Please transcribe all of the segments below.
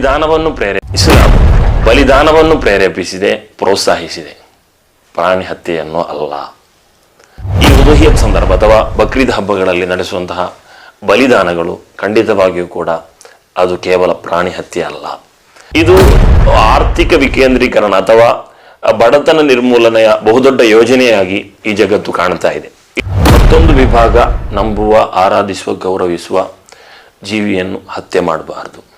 ಬಲಿದಾನವನ್ನು ಪ್ರೇರೇ ಬಲಿದಾನವನ್ನು ಪ್ರೇರೇಪಿಸಿದೆ, ಪ್ರೋತ್ಸಾಹಿಸಿದೆ. ಪ್ರಾಣಿ ಹತ್ಯೆಯನ್ನು ಅಲ್ಲ. ಈ ಉದುಹಿಯ ಸಂದರ್ಭ ಅಥವಾ ಬಕ್ರೀದ್ ಹಬ್ಬಗಳಲ್ಲಿ ನಡೆಸುವಂತಹ ಬಲಿದಾನಗಳು ಖಂಡಿತವಾಗಿಯೂ ಕೂಡ ಅದು ಕೇವಲ ಪ್ರಾಣಿ ಹತ್ಯೆ ಅಲ್ಲ. ಇದು ಆರ್ಥಿಕ ವಿಕೇಂದ್ರೀಕರಣ ಅಥವಾ ಬಡತನ ನಿರ್ಮೂಲನೆಯ ಬಹುದೊಡ್ಡ ಯೋಜನೆಯಾಗಿ ಈ ಜಗತ್ತು ಕಾಣ್ತಾ ಇದೆ. ಮತ್ತೊಂದು ವಿಭಾಗ ನಂಬುವ, ಆರಾಧಿಸುವ, ಗೌರವಿಸುವ ಜೀವಿಯನ್ನು ಹತ್ಯೆ ಮಾಡಬಾರದು.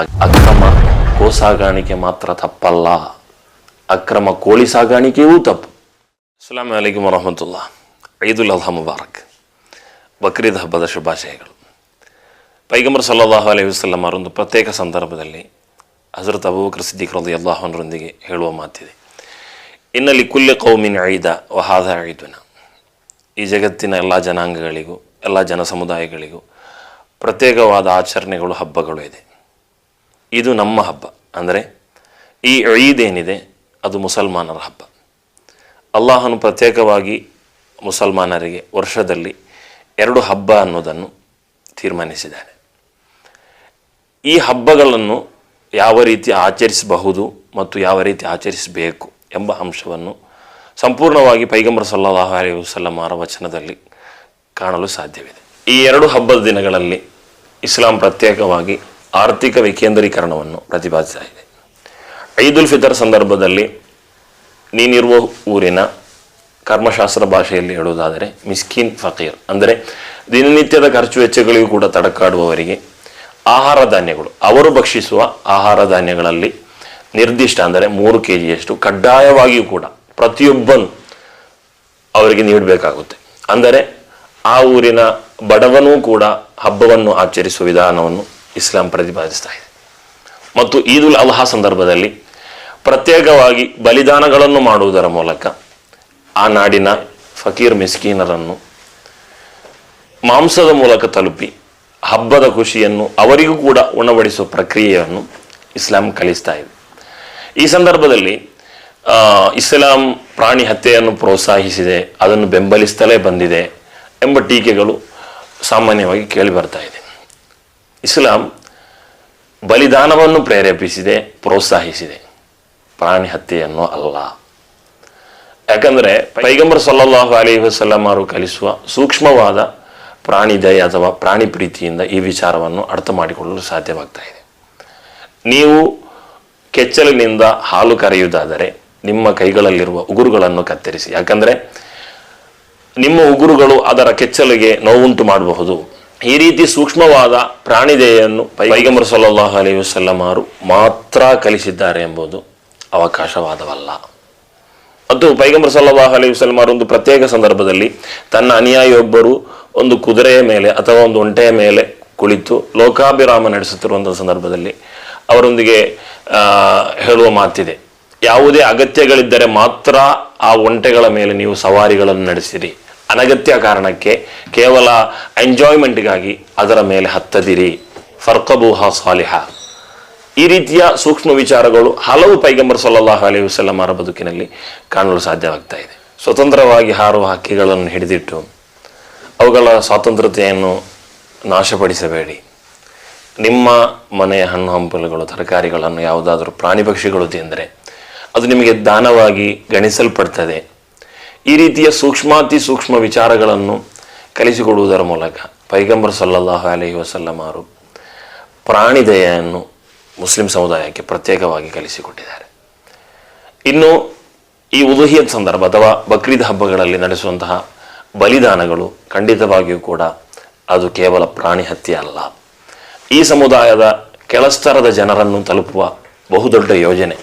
ಅಕ್ರಮ ಕೋ ಸಾಗಾಣಿಕೆ ಮಾತ್ರ ತಪ್ಪಲ್ಲ. ಅಕ್ರಮ ಕೋಳಿ ಸಾಗಾಣಿಕೆಯೂ ತಪ್ಪು. ಅಸ್ಲಾಂ ಅಲೈಕುಮ್ ವರಹಮತುಲ್ಲಾ ಐದುಲ್ ಅಲ್ಹಾ ಮುಬಾರಕ್. ಬಕ್ರೀದ್ ಹಬ್ಬದ ಶುಭಾಶಯಗಳು. ಪೈಗಂಬರ್ ಸಲ್ಲಲ್ಲಾಹು ಅಲೈ ವಸಲ್ಲಂ ಅವರೊಂದು ಪ್ರತ್ಯೇಕ ಸಂದರ್ಭದಲ್ಲಿ ಹಜರತ್ ಅಬೂಬಕ್ರ ಸಿದ್ದಿಕ್ ರದಿ ಅಲ್ಲಾಹನರೊಂದಿಗೆ ಹೇಳುವ ಮಾತಿದೆ. ಇನ್ನಲ್ಲಿ ಕುಲ್ಲೆ ಕೌಮಿನ ಐದ ವಹಾದ ಐದುನ ಈ ಜಗತ್ತಿನ ಎಲ್ಲ ಜನಾಂಗಗಳಿಗೂ, ಎಲ್ಲ ಜನ ಸಮುದಾಯಗಳಿಗೂ ಪ್ರತ್ಯೇಕವಾದ ಆಚರಣೆಗಳು, ಹಬ್ಬಗಳು ಇದೆ. ಇದು ನಮ್ಮ ಹಬ್ಬ. ಅಂದರೆ ಈ ಈದ್ ಏನಿದೆ, ಅದು ಮುಸಲ್ಮಾನರ ಹಬ್ಬ. ಅಲ್ಲಾಹನು ಪ್ರತ್ಯೇಕವಾಗಿ ಮುಸಲ್ಮಾನರಿಗೆ ವರ್ಷದಲ್ಲಿ ಎರಡು ಹಬ್ಬ ಅನ್ನೋದನ್ನು ತೀರ್ಮಾನಿಸಿದ್ದಾನೆ ಈ ಹಬ್ಬಗಳನ್ನು ಯಾವ ರೀತಿ ಆಚರಿಸಬಹುದು ಮತ್ತು ಯಾವ ರೀತಿ ಆಚರಿಸಬೇಕು ಎಂಬ ಅಂಶವನ್ನು ಸಂಪೂರ್ಣವಾಗಿ ಪೈಗಂಬರ ಸಲ್ಲಾಹು ಅಲಿ ವಸಲ್ಲಮ್ಮರ ವಚನದಲ್ಲಿ ಕಾಣಲು ಸಾಧ್ಯವಿದೆ. ಈ ಎರಡು ಹಬ್ಬದ ದಿನಗಳಲ್ಲಿ ಇಸ್ಲಾಂ ಪ್ರತ್ಯೇಕವಾಗಿ ಆರ್ಥಿಕ ವಿಕೇಂದ್ರೀಕರಣವನ್ನು ಪ್ರತಿಪಾದಿಸ್ತಾ ಇದೆ ಐದುಲ್ ಫಿತರ್ ಸಂದರ್ಭದಲ್ಲಿ ನೀನಿರುವ ಊರಿನ ಕರ್ಮಶಾಸ್ತ್ರ ಭಾಷೆಯಲ್ಲಿ ಹೇಳುವುದಾದರೆ ಮಿಸ್ಕಿನ್ ಫಕೀರ್. ಅಂದರೆ ದಿನನಿತ್ಯದ ಖರ್ಚು ವೆಚ್ಚಗಳಿಗೂ ಕೂಡ ತಡಕಾಡುವವರಿಗೆ ಆಹಾರ ಧಾನ್ಯಗಳು. ಅವರು ಭಕ್ಷಿಸುವ ಆಹಾರ ಧಾನ್ಯಗಳಲ್ಲಿ ನಿರ್ದಿಷ್ಟ ಅಂದರೆ ಮೂರು ಕೆ ಜಿಯಷ್ಟು ಕಡ್ಡಾಯವಾಗಿಯೂ ಕೂಡ ಪ್ರತಿಯೊಬ್ಬನು ಅವರಿಗೆ ನೀಡಬೇಕಾಗುತ್ತೆ. ಅಂದರೆ ಆ ಊರಿನ ಬಡವನೂ ಕೂಡ ಹಬ್ಬವನ್ನು ಆಚರಿಸುವ ವಿಧಾನವನ್ನು ಇಸ್ಲಾಂ ಪ್ರತಿಪಾದಿಸ್ತಾ ಇದೆ. ಮತ್ತು ಈದುಲ್ ಅಲ್ಹಾ ಸಂದರ್ಭದಲ್ಲಿ ಪ್ರತ್ಯೇಕವಾಗಿ ಬಲಿದಾನಗಳನ್ನು ಮಾಡುವುದರ ಮೂಲಕ ಆ ನಾಡಿನ ಫಕೀರ್ ಮಿಸ್ಕೀನರನ್ನು ಮಾಂಸದ ಮೂಲಕ ತಲುಪಿ ಹಬ್ಬದ ಖುಷಿಯನ್ನು ಅವರಿಗೂ ಕೂಡ ಉಣಬಡಿಸುವ ಪ್ರಕ್ರಿಯೆಯನ್ನು ಇಸ್ಲಾಂ ಕಲಿಸ್ತಾ ಇದೆ. ಈ ಸಂದರ್ಭದಲ್ಲಿ ಇಸ್ಲಾಂ ಪ್ರಾಣಿ ಹತ್ಯೆಯನ್ನು ಪ್ರೋತ್ಸಾಹಿಸಿದೆ, ಅದನ್ನು ಬೆಂಬಲಿಸ್ತಲೇ ಬಂದಿದೆ ಎಂಬ ಟೀಕೆಗಳು ಸಾಮಾನ್ಯವಾಗಿ ಕೇಳಿಬರ್ತಾ ಇದೆ. ಇಸ್ಲಾಂ ಬಲಿದಾನವನ್ನು ಪ್ರೇರೇಪಿಸಿದೆ, ಪ್ರೋತ್ಸಾಹಿಸಿದೆ. ಪ್ರಾಣಿ ಹತ್ಯೆಯನ್ನು ಅಲ್ಲ. ಯಾಕಂದರೆ ಪೈಗಂಬರ್ ಸಲ್ಲಲ್ಲಾಹು ಅಲಿ ವಸಲ್ಲಂ ಅವರು ಕಲಿಸುವ ಸೂಕ್ಷ್ಮವಾದ ಪ್ರಾಣಿ ದಯ ಅಥವಾ ಪ್ರಾಣಿ ಪ್ರೀತಿಯಿಂದ ಈ ವಿಚಾರವನ್ನು ಅರ್ಥ ಮಾಡಿಕೊಳ್ಳಲು ಸಾಧ್ಯವಾಗ್ತಾ ಇದೆ. ನೀವು ಕೆಚ್ಚಲಿನಿಂದ ಹಾಲು ಕರೆಯುವುದಾದರೆ ನಿಮ್ಮ ಕೈಗಳಲ್ಲಿರುವ ಉಗುರುಗಳನ್ನು ಕತ್ತರಿಸಿ. ಯಾಕಂದರೆ ನಿಮ್ಮ ಉಗುರುಗಳು ಅದರ ಕೆಚ್ಚಲಿಗೆ ನೋವುಂಟು ಮಾಡಬಹುದು. ಈ ರೀತಿ ಸೂಕ್ಷ್ಮವಾದ ಪ್ರಾಣಿದೆಯನ್ನು ಪೈಗಂಬರ್ ಸಲಹ ಅಲಿ ವಸಲ್ಲಮಾರು ಮಾತ್ರ ಕಲಿಸಿದ್ದಾರೆ ಎಂಬುದು ಅವಕಾಶವಾದವಲ್ಲ. ಮತ್ತು ಪೈಗಂಬರ್ ಸಲಹ ಅಲಿ ವಸಲ್ಲಂ ಅವರು ಒಂದು ಪ್ರತ್ಯೇಕ ಸಂದರ್ಭದಲ್ಲಿ ತನ್ನ ಅನುಯಾಯಿಯೊಬ್ಬರು ಒಂದು ಕುದುರೆಯ ಮೇಲೆ ಅಥವಾ ಒಂದು ಒಂಟೆಯ ಮೇಲೆ ಕುಳಿತು ಲೋಕಾಭಿರಾಮ ನಡೆಸುತ್ತಿರುವಂತಹ ಸಂದರ್ಭದಲ್ಲಿ ಅವರೊಂದಿಗೆ ಹೇಳುವ ಮಾತಿದೆ. ಯಾವುದೇ ಅಗತ್ಯಗಳಿದ್ದರೆ ಮಾತ್ರ ಆ ಒಂಟೆಗಳ ಮೇಲೆ ನೀವು ಸವಾರಿಗಳನ್ನು ನಡೆಸಿರಿ. ಅನಗತ್ಯ ಕಾರಣಕ್ಕೆ ಕೇವಲ ಎಂಜಾಯ್ಮೆಂಟ್ಗಾಗಿ ಅದರ ಮೇಲೆ ಹತ್ತದಿರಿ. ಫರ್ಕಬೂಹ ಸಾಲಿಹ. ಈ ರೀತಿಯ ಸೂಕ್ಷ್ಮ ವಿಚಾರಗಳು ಹಲವು ಪೈಗಂಬರ್ ಸಲ್ಲಲ್ಲಾಹು ಅಲೈಹಿ ವಸಲ್ಲಮರ ಬದುಕಿನಲ್ಲಿ ಕಾಣಲು ಸಾಧ್ಯವಾಗ್ತಾ ಇದೆ. ಸ್ವತಂತ್ರವಾಗಿ ಹಾರುವ ಹಕ್ಕಿಗಳನ್ನು ಹಿಡಿದಿಟ್ಟು ಅವುಗಳ ಸ್ವಾತಂತ್ರ್ಯತೆಯನ್ನು ನಾಶಪಡಿಸಬೇಡಿ. ನಿಮ್ಮ ಮನೆಯ ಹಣ್ಣು ಹಂಪಲುಗಳು, ತರಕಾರಿಗಳನ್ನು ಯಾವುದಾದರೂ ಪ್ರಾಣಿ ಪಕ್ಷಿಗಳು ತಿಂದರೆ ಅದು ನಿಮಗೆ ದಾನವಾಗಿ ಗಣಿಸಲ್ಪಡ್ತದೆ. ಈ ರೀತಿಯ ಸೂಕ್ಷ್ಮಾತಿ ಸೂಕ್ಷ್ಮ ವಿಚಾರಗಳನ್ನು ಕಲಿಸಿಕೊಡುವುದರ ಮೂಲಕ ಪೈಗಂಬರ್ ಸಲ್ಲಲ್ಲಾಹು ಅಲಹಿ ವಸಲ್ಲಮಾರು ಪ್ರಾಣಿ ದಯೆಯನ್ನು ಮುಸ್ಲಿಂ ಸಮುದಾಯಕ್ಕೆ ಪ್ರತ್ಯೇಕವಾಗಿ ಕಲಿಸಿಕೊಟ್ಟಿದ್ದಾರೆ. ಇನ್ನು ಈ ಉದುಹಿಯತ್ ಸಂದರ್ಭ ಅಥವಾ ಬಕ್ರೀದ್ ಹಬ್ಬಗಳಲ್ಲಿ ನಡೆಸುವಂತಹ ಬಲಿದಾನಗಳು ಖಂಡಿತವಾಗಿಯೂ ಕೂಡ ಅದು ಕೇವಲ ಪ್ರಾಣಿ ಹತ್ಯೆ ಅಲ್ಲ. ಈ ಸಮುದಾಯದ ಕೆಳಸ್ತರದ ಜನರನ್ನು ತಲುಪುವ ಬಹುದೊಡ್ಡ ಯೋಜನೆ.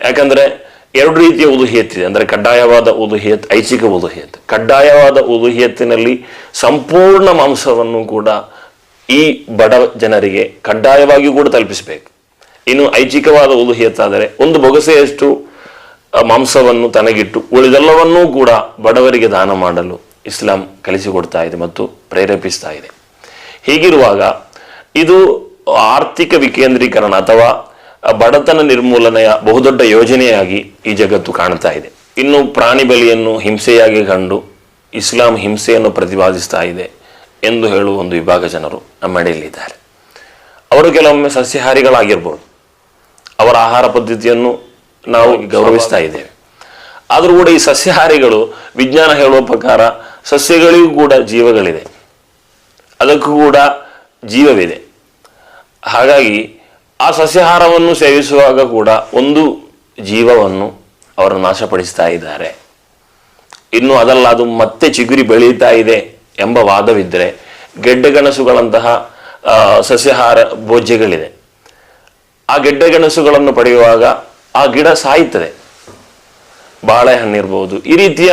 ಯಾಕಂದರೆ ಎರಡು ರೀತಿಯ ಉದುಹಿಯತ್ ಇದೆ. ಅಂದರೆ ಕಡ್ಡಾಯವಾದ ಉದುಹಿಯತ್, ಐಚ್ಛಿಕ ಉದುಹಿಯತ್. ಕಡ್ಡಾಯವಾದ ಉದುಹಿಯತ್ತಿನಲ್ಲಿ ಸಂಪೂರ್ಣ ಮಾಂಸವನ್ನು ಕೂಡ ಈ ಬಡ ಜನರಿಗೆ ಕಡ್ಡಾಯವಾಗಿಯೂ ಕೂಡ ತಲುಪಿಸಬೇಕು. ಇನ್ನು ಐಚ್ಛಿಕವಾದ ಉದುಹಿಯತ್ತಾದರೆ ಒಂದು ಬೊಗಸೆಯಷ್ಟು ಮಾಂಸವನ್ನು ತನಗಿಟ್ಟು ಉಳಿದೆಲ್ಲವನ್ನೂ ಕೂಡ ಬಡವರಿಗೆ ದಾನ ಮಾಡಲು ಇಸ್ಲಾಂ ಕಲಿಸಿಕೊಡ್ತಾ ಇದೆ ಮತ್ತು ಪ್ರೇರೇಪಿಸ್ತಾ ಇದೆ. ಹೀಗಿರುವಾಗ ಇದು ಆರ್ಥಿಕ ವಿಕೇಂದ್ರೀಕರಣ ಅಥವಾ ಬಡತನ ನಿರ್ಮೂಲನೆಯ ಬಹುದೊಡ್ಡ ಯೋಜನೆಯಾಗಿ ಈ ಜಗತ್ತು ಕಾಣ್ತಾ ಇದೆ. ಇನ್ನು ಪ್ರಾಣಿ ಬಲಿಯನ್ನು ಹಿಂಸೆಯಾಗಿ ಕಂಡು ಇಸ್ಲಾಂ ಹಿಂಸೆಯನ್ನು ಪ್ರತಿಪಾದಿಸ್ತಾ ಇದೆ ಎಂದು ಹೇಳುವ ಒಂದು ವಿಭಾಗ ಜನರು ನಮ್ಮಡೆಯಲ್ಲಿದ್ದಾರೆ ಅವರು ಕೆಲವೊಮ್ಮೆ ಸಸ್ಯಹಾರಿಗಳಾಗಿರ್ಬೋದು. ಅವರ ಆಹಾರ ಪದ್ಧತಿಯನ್ನು ನಾವು ಗೌರವಿಸ್ತಾ ಇದ್ದೇವೆ. ಆದರೂ ಕೂಡ ಈ ಸಸ್ಯಹಾರಿಗಳು ವಿಜ್ಞಾನ ಹೇಳುವ ಪ್ರಕಾರ ಸಸ್ಯಗಳಿಗೂ ಕೂಡ ಜೀವಗಳಿದೆ. ಅದಕ್ಕೂ ಕೂಡ ಜೀವವಿದೆ. ಹಾಗಾಗಿ ಆ ಸಸ್ಯಾಹಾರವನ್ನು ಸೇವಿಸುವಾಗ ಕೂಡ ಒಂದು ಜೀವವನ್ನು ಅವರು ನಾಶಪಡಿಸ್ತಾ ಇದ್ದಾರೆ. ಇನ್ನು ಅದಲ್ಲ, ಅದು ಮತ್ತೆ ಚಿಗುರಿ ಬೆಳೀತಾ ಇದೆ ಎಂಬ ವಾದವಿದ್ದರೆ ಗೆಡ್ಡೆಗೆಣಸುಗಳಂತಹ ಸಸ್ಯಾಹಾರ ಭೋಜ್ಯಗಳಿದೆ. ಆ ಗೆಡ್ಡೆಗೆಣಸುಗಳನ್ನು ಪಡೆಯುವಾಗ ಆ ಗಿಡ ಸಾಯ್ತದೆ. ಬಾಳೆಹಣ್ಣಿರ್ಬೋದು ಈ ರೀತಿಯ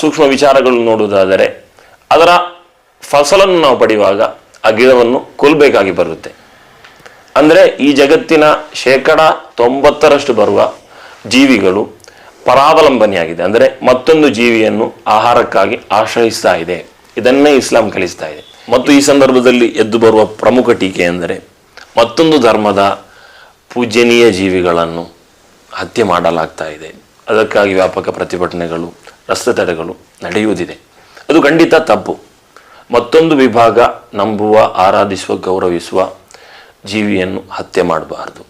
ಸೂಕ್ಷ್ಮ ವಿಚಾರಗಳು ನೋಡುವುದಾದರೆ ಅದರ ಫಸಲನ್ನು ನಾವು ಪಡೆಯುವಾಗ ಆ ಗಿಡವನ್ನು ಕೊಲ್ಲಬೇಕಾಗಿ ಬರುತ್ತೆ. ಅಂದರೆ ಈ ಜಗತ್ತಿನ ಶೇಕಡ ತೊಂಬತ್ತರಷ್ಟು ಬರುವ ಜೀವಿಗಳು ಪರಾವಲಂಬನೆಯಾಗಿದೆ. ಅಂದರೆ ಮತ್ತೊಂದು ಜೀವಿಯನ್ನು ಆಹಾರಕ್ಕಾಗಿ ಆಶ್ರಯಿಸ್ತಾ ಇದೆ. ಇದನ್ನೇ ಇಸ್ಲಾಂ ಕಲಿಸ್ತಾ ಇದೆ. ಮತ್ತು ಈ ಸಂದರ್ಭದಲ್ಲಿ ಎದ್ದು ಬರುವ ಪ್ರಮುಖ ಟೀಕೆ ಎಂದರೆ ಮತ್ತೊಂದು ಧರ್ಮದ ಪೂಜ್ಯನೀಯ ಜೀವಿಗಳನ್ನು ಹತ್ಯೆ ಮಾಡಲಾಗ್ತಾ ಇದೆ. ಅದಕ್ಕಾಗಿ ವ್ಯಾಪಕ ಪ್ರತಿಭಟನೆಗಳು, ರಸ್ತೆ ತಡೆಗಳು ನಡೆಯುವುದಿದೆ. ಅದು ಖಂಡಿತ ತಪ್ಪು. ಮತ್ತೊಂದು ವಿಭಾಗ ನಂಬುವ, ಆರಾಧಿಸುವ, ಗೌರವಿಸುವ ಜೀವಿಯನ್ನು ಹತ್ಯೆ ಮಾಡಬಾರ್ದು.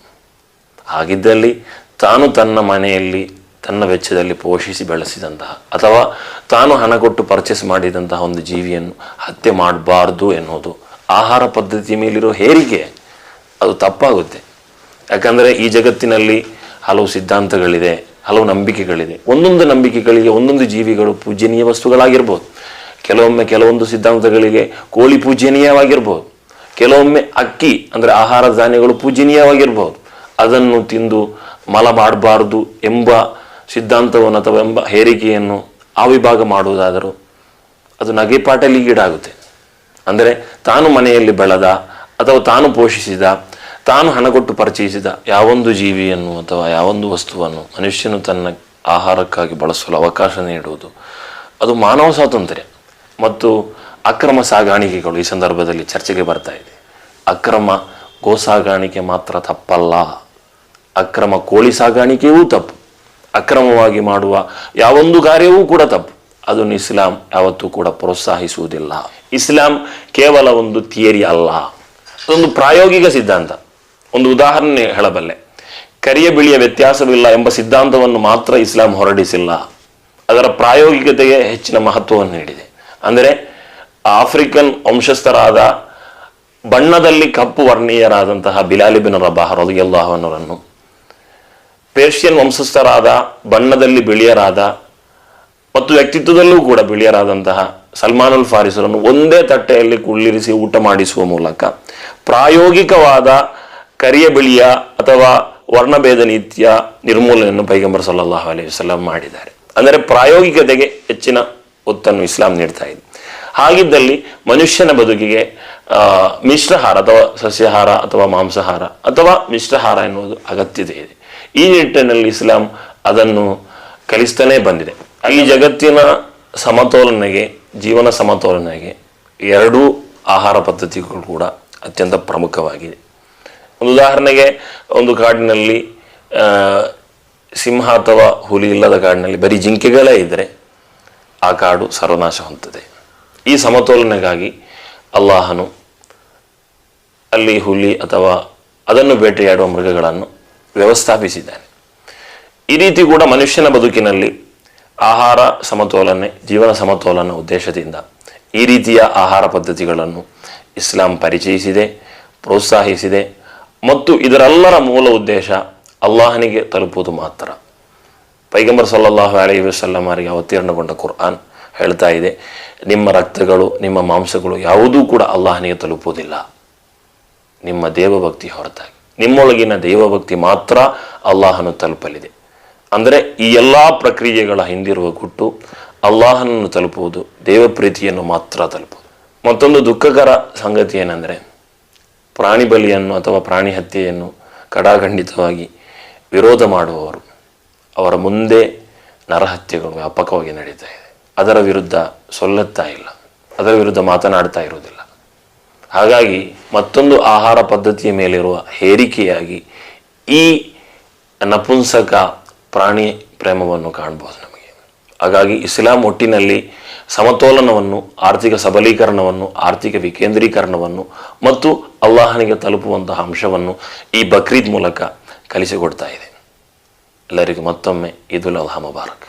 ಹಾಗಿದ್ದಲ್ಲಿ ತಾನು ತನ್ನ ಮನೆಯಲ್ಲಿ, ತನ್ನ ವೆಚ್ಚದಲ್ಲಿ ಪೋಷಿಸಿ ಬೆಳೆಸಿದಂತಹ ಅಥವಾ ತಾನು ಹಣ ಕೊಟ್ಟು ಪರ್ಚೇಸ್ ಮಾಡಿದಂತಹ ಒಂದು ಜೀವಿಯನ್ನು ಹತ್ಯೆ ಮಾಡಬಾರ್ದು ಎನ್ನುವುದು ಆಹಾರ ಪದ್ಧತಿ ಮೇಲಿರೋ ಹೇರಿಗೆ ಅದು ತಪ್ಪಾಗುತ್ತೆ. ಯಾಕಂದರೆ ಈ ಜಗತ್ತಿನಲ್ಲಿ ಹಲವು ಸಿದ್ಧಾಂತಗಳಿದೆ, ಹಲವು ನಂಬಿಕೆಗಳಿದೆ. ಒಂದೊಂದು ನಂಬಿಕೆಗಳಿಗೆ ಒಂದೊಂದು ಜೀವಿಗಳು ಪೂಜನೀಯ ವಸ್ತುಗಳಾಗಿರ್ಬೋದು. ಕೆಲವೊಮ್ಮೆ ಕೆಲವೊಂದು ಸಿದ್ಧಾಂತಗಳಿಗೆ ಕೋಳಿ ಪೂಜನೀಯವಾಗಿರ್ಬೋದು ಕೆಲವೊಮ್ಮೆ ಅಕ್ಕಿ, ಅಂದರೆ ಆಹಾರ ಧಾನ್ಯಗಳು ಪೂಜನೀಯವಾಗಿರಬಹುದು. ಅದನ್ನು ತಿಂದು ಮಲ ಮಾಡಬಾರ್ದು ಎಂಬ ಸಿದ್ಧಾಂತವನ್ನು ಅಥವಾ ಎಂಬ ಹೇರಿಕೆಯನ್ನು ಆ ವಿಭಾಗ ಮಾಡುವುದಾದರೂ ಅದು ನಗೆಪಾಟಲಿಗೀಡಾಗುತ್ತೆ ಅಂದರೆ ತಾನು ಮನೆಯಲ್ಲಿ ಬೆಳೆದ ಅಥವಾ ತಾನು ಪೋಷಿಸಿದ, ತಾನು ಹಣ ಕೊಟ್ಟು ಪರಿಚಯಿಸಿದ ಯಾವೊಂದು ಜೀವಿಯನ್ನು ಅಥವಾ ಯಾವೊಂದು ವಸ್ತುವನ್ನು ಮನುಷ್ಯನು ತನ್ನ ಆಹಾರಕ್ಕಾಗಿ ಬಳಸಲು ಅವಕಾಶ ನೀಡುವುದು. ಅದು ಮಾನವ ಸ್ವಾತಂತ್ರ್ಯ. ಮತ್ತು ಅಕ್ರಮ ಸಾಗಾಣಿಕೆಗಳು ಈ ಸಂದರ್ಭದಲ್ಲಿ ಚರ್ಚೆಗೆ ಬರ್ತಾ ಇದೆ. ಅಕ್ರಮ ಗೋ ಸಾಗಾಣಿಕೆ ಮಾತ್ರ ತಪ್ಪಲ್ಲ. ಅಕ್ರಮ ಕೋಳಿ ಸಾಗಾಣಿಕೆಯೂ ತಪ್ಪು. ಅಕ್ರಮವಾಗಿ ಮಾಡುವ ಯಾವೊಂದು ಕಾರ್ಯವೂ ಕೂಡ ತಪ್ಪು. ಅದನ್ನು ಇಸ್ಲಾಂ ಯಾವತ್ತೂ ಕೂಡ ಪ್ರೋತ್ಸಾಹಿಸುವುದಿಲ್ಲ. ಇಸ್ಲಾಂ ಕೇವಲ ಒಂದು ಥಿಯರಿ ಅಲ್ಲ. ಅದೊಂದು ಪ್ರಾಯೋಗಿಕ ಸಿದ್ಧಾಂತ. ಒಂದು ಉದಾಹರಣೆ ಹೇಳಬಲ್ಲೆ. ಕರಿಯ ಬಿಳಿಯ ವ್ಯತ್ಯಾಸವಿಲ್ಲ ಎಂಬ ಸಿದ್ಧಾಂತವನ್ನು ಮಾತ್ರ ಇಸ್ಲಾಂ ಹೊರಡಿಸಿಲ್ಲ. ಅದರ ಪ್ರಾಯೋಗಿಕತೆಗೆ ಹೆಚ್ಚಿನ ಮಹತ್ವವನ್ನು ನೀಡಿದೆ. ಅಂದರೆ ಆಫ್ರಿಕನ್ ವಂಶಸ್ಥರಾದ ಬಣ್ಣದಲ್ಲಿ ಕಪ್ಪು ವರ್ಣೀಯರಾದಂತಹ ಬಿಲಾಲಿಬಿನ್ ರಬಾಹ ರದಿಯಲ್ಲಾಹನವರನ್ನು ಪೇರ್ಷಿಯನ್ ವಂಶಸ್ಥರಾದ, ಬಣ್ಣದಲ್ಲಿ ಬಿಳಿಯರಾದ ಮತ್ತು ವ್ಯಕ್ತಿತ್ವದಲ್ಲೂ ಕೂಡ ಬಿಳಿಯರಾದಂತಹ ಅಲ್ ಫಾರಿಸರನ್ನು ಒಂದೇ ತಟ್ಟೆಯಲ್ಲಿ ಕುಳ್ಳಿರಿಸಿ ಊಟ ಮಾಡಿಸುವ ಮೂಲಕ ಪ್ರಾಯೋಗಿಕವಾದ ಕರಿಯ ಬಿಳಿಯ ಅಥವಾ ವರ್ಣಭೇದ ನೀತಿಯ ನಿರ್ಮೂಲನೆಯನ್ನು ಪೈಗಂಬರ್ ಸಲ್ಲಲ್ಲಾಹು ಅಲೈಹಿ ವಸಲ್ಲಂ ಮಾಡಿದ್ದಾರೆ. ಅಂದರೆ ಪ್ರಾಯೋಗಿಕತೆಗೆ ಹೆಚ್ಚಿನ ಒತ್ತನ್ನು ಇಸ್ಲಾಂ ನೀಡ್ತಾ ಇದೆ. ಹಾಗಿದ್ದಲ್ಲಿ ಮನುಷ್ಯನ ಬದುಕಿಗೆ ಮಿಶ್ರಹಾರ ಅಥವಾ ಸಸ್ಯಾಹಾರ ಅಥವಾ ಮಾಂಸಾಹಾರ ಅಥವಾ ಮಿಶ್ರಹಾರ ಎನ್ನುವುದು ಅಗತ್ಯತೆ ಇದೆ. ಈ ನಿಟ್ಟಿನಲ್ಲಿ ಇಸ್ಲಾಂ ಅದನ್ನು ಕಲಿಸ್ತಾನೇ ಬಂದಿದೆ. ಈ ಜಗತ್ತಿನ ಸಮತೋಲನೆಗೆ, ಜೀವನ ಸಮತೋಲನೆಗೆ ಎರಡೂ ಆಹಾರ ಪದ್ಧತಿಗಳು ಕೂಡ ಅತ್ಯಂತ ಪ್ರಮುಖವಾಗಿದೆ. ಒಂದು ಉದಾಹರಣೆಗೆ, ಒಂದು ಕಾಡಿನಲ್ಲಿ ಸಿಂಹ ಅಥವಾ ಹುಲಿ ಇಲ್ಲದ ಕಾಡಿನಲ್ಲಿ ಬರೀ ಜಿಂಕೆಗಳೇ ಇದ್ದರೆ ಆ ಕಾಡು ಸರ್ವನಾಶ ಹೊಂದುತ್ತದೆ ಈ ಸಮತೋಲನೆಗಾಗಿ ಅಲ್ಲಾಹನು ಅಲ್ಲಿ ಹುಲಿ ಅಥವಾ ಅದನ್ನು ಬೇಟೆಯಾಡುವ ಮೃಗಗಳನ್ನು ವ್ಯವಸ್ಥಾಪಿಸಿದ್ದಾನೆ. ಈ ರೀತಿ ಕೂಡ ಮನುಷ್ಯನ ಬದುಕಿನಲ್ಲಿ ಆಹಾರ ಸಮತೋಲನೆ, ಜೀವನ ಸಮತೋಲನ ಉದ್ದೇಶದಿಂದ ಈ ರೀತಿಯ ಆಹಾರ ಪದ್ಧತಿಗಳನ್ನು ಇಸ್ಲಾಂ ಪರಿಚಯಿಸಿದೆ, ಪ್ರೋತ್ಸಾಹಿಸಿದೆ ಮತ್ತು ಇದರೆಲ್ಲರ ಮೂಲ ಉದ್ದೇಶ ಅಲ್ಲಾಹನಿಗೆ ತಲುಪುವುದು ಮಾತ್ರ. ಪೈಗಂಬರ್ ಸಲ್ಲಲ್ಲಾಹು ಅಲೈಹಿ ವಸಲ್ಲಮರಿಗೆ ಅವತೀರ್ಣಗೊಂಡ ಕುರ್ಆನ್ ಹೇಳ್ತಾ ಇದೆ, ನಿಮ್ಮ ರಕ್ತಗಳು, ನಿಮ್ಮ ಮಾಂಸಗಳು ಯಾವುದೂ ಕೂಡ ಅಲ್ಲಾಹನಿಗೆ ತಲುಪುವುದಿಲ್ಲ. ನಿಮ್ಮ ದೇವಭಕ್ತಿ ಹೊರತಾಗಿ. ನಿಮ್ಮೊಳಗಿನ ದೇವಭಕ್ತಿ ಮಾತ್ರ ಅಲ್ಲಾಹನು ತಲುಪಲಿದೆ. ಅಂದರೆ ಈ ಎಲ್ಲ ಪ್ರಕ್ರಿಯೆಗಳ ಹಿಂದಿರುವ ಗುಟ್ಟು ಅಲ್ಲಾಹನನ್ನು ತಲುಪುವುದು, ದೇವಪ್ರೀತಿಯನ್ನು ಮಾತ್ರ ತಲುಪುವುದು. ಮತ್ತೊಂದು ದುಃಖಕರ ಸಂಗತಿ ಏನೆಂದರೆ, ಪ್ರಾಣಿ ಬಲಿಯನ್ನು ಅಥವಾ ಪ್ರಾಣಿ ಹತ್ಯೆಯನ್ನು ಕಡಾಖಂಡಿತವಾಗಿ ವಿರೋಧ ಮಾಡುವವರು ಅವರ ಮುಂದೆ ನರಹತ್ಯೆಗಳು ವ್ಯಾಪಕವಾಗಿ ನಡೀತಾ ಇದೆ. ಅದರ ವಿರುದ್ಧ ಸೊಲ್ಲುತ್ತಾ ಇಲ್ಲ. ಅದರ ವಿರುದ್ಧ ಮಾತನಾಡ್ತಾ ಇರುವುದಿಲ್ಲ. ಹಾಗಾಗಿ ಮತ್ತೊಂದು ಆಹಾರ ಪದ್ಧತಿಯ ಮೇಲಿರುವ ಹೇರಿಕೆಯಾಗಿ ಈ ನಪುಂಸಕ ಪ್ರಾಣಿ ಪ್ರೇಮವನ್ನು ಕಾಣಬಹುದು ನಮಗೆ. ಹಾಗಾಗಿ ಇಸ್ಲಾಂ ಒಟ್ಟಿನಲ್ಲಿ ಸಮತೋಲನವನ್ನು, ಆರ್ಥಿಕ ಸಬಲೀಕರಣವನ್ನು, ಆರ್ಥಿಕ ವಿಕೇಂದ್ರೀಕರಣವನ್ನು ಮತ್ತು ಅಲ್ಲಾಹನಿಗೆ ತಲುಪುವಂತಹ ಅಂಶವನ್ನು ಈ ಬಕ್ರೀದ್ ಮೂಲಕ ಕಲಿಸಿಕೊಡ್ತಾ ಇದೆ. ಎಲ್ಲರಿಗೂ ಮತ್ತೊಮ್ಮೆ ಈದುಲ್ ಅಲ್ಹಾ ಮುಬಾರಕ್.